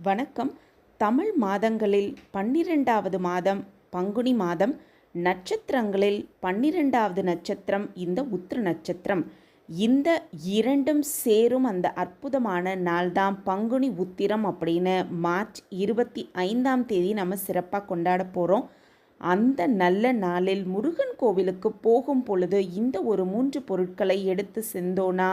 வணக்கம். தமிழ் மாதங்களில் பன்னிரெண்டாவது மாதம் பங்குனி மாதம் நட்சத்திரங்களில் பன்னிரெண்டாவது நட்சத்திரம் இந்த உத்திர நட்சத்திரம். இந்த இரண்டும் சேரும் அந்த அற்புதமான நாள்தான் பங்குனி உத்திரம் அப்படின்னு மார்ச் இருபத்தி ஐந்தாம் தேதி நம்ம சிறப்பாக கொண்டாட போகிறோம் அந்த நல்ல நாளில் முருகன் கோவிலுக்கு போகும் பொழுது இந்த ஒரு மூன்று பொருட்களை எடுத்து செந்தோனா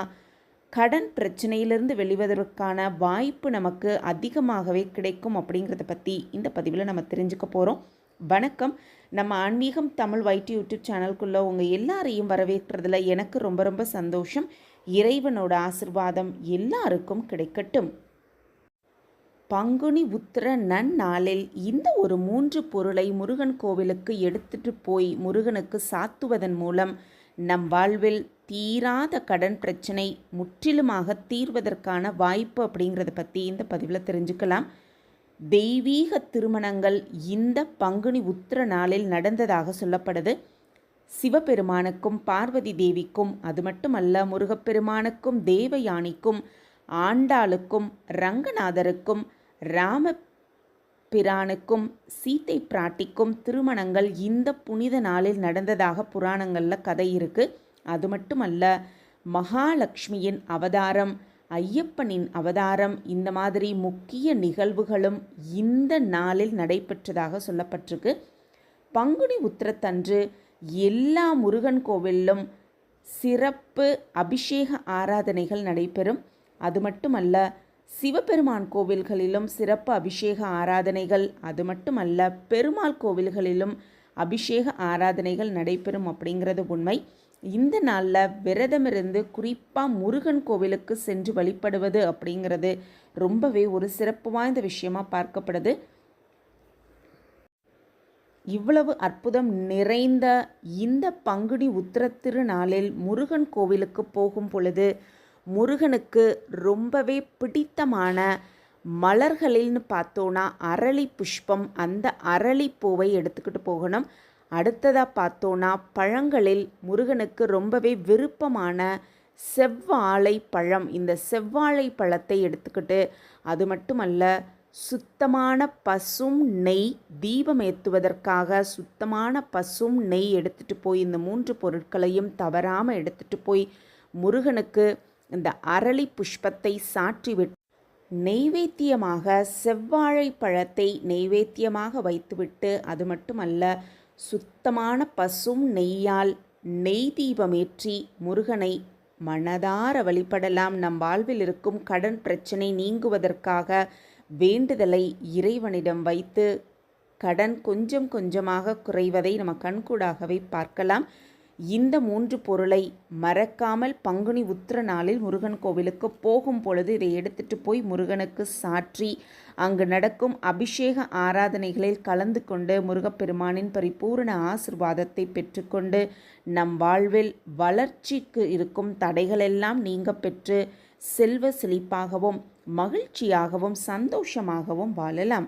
கடன் பிரச்சனையிலிருந்து வெளிவதற்கான வாய்ப்பு நமக்கு அதிகமாகவே கிடைக்கும் அப்படிங்கிறத பற்றி இந்த பதிவில் நம்ம தெரிஞ்சுக்க போகிறோம் வணக்கம். நம்ம ஆன்மீகம் தமிழ் வைட்டி யூடியூப் சேனலுக்குள்ளே உங்கள் எல்லாரையும் வரவேற்கிறதுல எனக்கு ரொம்ப ரொம்ப சந்தோஷம். இறைவனோட ஆசிர்வாதம் எல்லாருக்கும் கிடைக்கட்டும். பங்குனி உத்திர நன்னாளில் இந்த ஒரு மூன்று பொருளை முருகன் கோவிலுக்கு எடுத்துட்டு போய் முருகனுக்கு சாத்துவதன் மூலம் நம் வாழ்வில் தீராத கடன் பிரச்சனை முற்றிலுமாக தீர்வதற்கான வாய்ப்பு அப்படிங்கிறத பற்றி இந்த பதிவில் தெரிஞ்சுக்கலாம். தெய்வீக திருமணங்கள் இந்த பங்குனி உத்திர நாளில் நடந்ததாக சொல்லப்படுது. சிவபெருமானுக்கும் பார்வதி தேவிக்கும் அது மட்டுமல்ல முருகப்பெருமானுக்கும் தேவயானிக்கும் ஆண்டாளுக்கும் ரங்கநாதருக்கும் ராம பிரானுக்கும் சீத்தை பிராட்டிக்கும் திருமணங்கள் இந்த புனித நாளில் நடந்ததாக புராணங்களில் கதை இருக்குது அது மட்டுமல்ல மகாலட்சுமியின் அவதாரம் ஐயப்பனின் அவதாரம் இந்த மாதிரி முக்கிய நிகழ்வுகளும் இந்த நாளில் நடைபெற்றதாக சொல்லப்பட்டிருக்கு. பங்குனி உத்திரத்தன்று எல்லா முருகன் கோவிலும் சிறப்பு அபிஷேக ஆராதனைகள் நடைபெறும். அது மட்டுமல்ல சிவபெருமான் கோவில்களிலும் சிறப்பு அபிஷேக ஆராதனைகள். அது மட்டுமல்ல பெருமாள் கோவில்களிலும் அபிஷேக ஆராதனைகள் நடைபெறும் அப்படிங்கிறது உண்மை. இந்த நாளில் விரதமிருந்து குறிப்பாக முருகன் கோவிலுக்கு சென்று வழிபடுவது அப்படிங்கிறது ரொம்பவே ஒரு சிறப்பு வாய்ந்த விஷயமா பார்க்கப்படுது. இவ்வளவு அற்புதம் நிறைந்த இந்த பங்குனி உத்திர திருநாளில் முருகன் கோவிலுக்கு போகும் பொழுது முருகனுக்கு ரொம்பவே பிடித்தமான மலர்களில்னு பார்த்தோன்னா அரளி புஷ்பம் அந்த அரளி பூவை எடுத்துக்கிட்டு போகணும். அடுத்ததாக பார்த்தோன்னா பழங்களில் முருகனுக்கு ரொம்பவே விருப்பமான செவ்வாழை பழம். இந்த செவ்வாழை பழத்தை எடுத்துக்கிட்டு அது மட்டுமல்ல சுத்தமான பசும் நெய் தீபம் ஏற்றுவதற்காக சுத்தமான பசும் நெய் எடுத்துகிட்டு போய் இந்த மூன்று பொருட்களையும் தவறாமல் எடுத்துகிட்டு போய் முருகனுக்கு இந்த அரளி புஷ்பத்தை சாற்றிவிட்டு நெய்வேத்தியமாக செவ்வாழை பழத்தை நெய்வேத்தியமாக வைத்துவிட்டு அது மட்டுமல்ல சுத்தமான பசும் நெய்யால் நெய் தீபமேற்றி முருகனை மனதார வழிபடலாம். நம் வாழ்வில் இருக்கும் கடன் பிரச்சனை நீங்குவதற்காக வேண்டுதலை இறைவனிடம் வைத்து கடன் கொஞ்சம் கொஞ்சமாக குறைவதை நம்ம கண்கூடாகவே பார்க்கலாம். இந்த மூன்று பொருளை மறக்காமல் பங்குனி உத்திர நாளில் முருகன் கோவிலுக்கு போகும் பொழுது இதை எடுத்துட்டு போய் முருகனுக்கு சாற்றி அங்கு நடக்கும் அபிஷேக ஆராதனைகளில் கலந்து கொண்டு முருகப்பெருமானின் பரிபூர்ண ஆசிர்வாதத்தை பெற்றுக்கொண்டு நம் வாழ்வில் வளர்ச்சிக்கு இருக்கும் தடைகளெல்லாம் நீங்க பெற்று செல்வ செழிப்பாகவும் மகிழ்ச்சியாகவும் சந்தோஷமாகவும் வாழலாம்.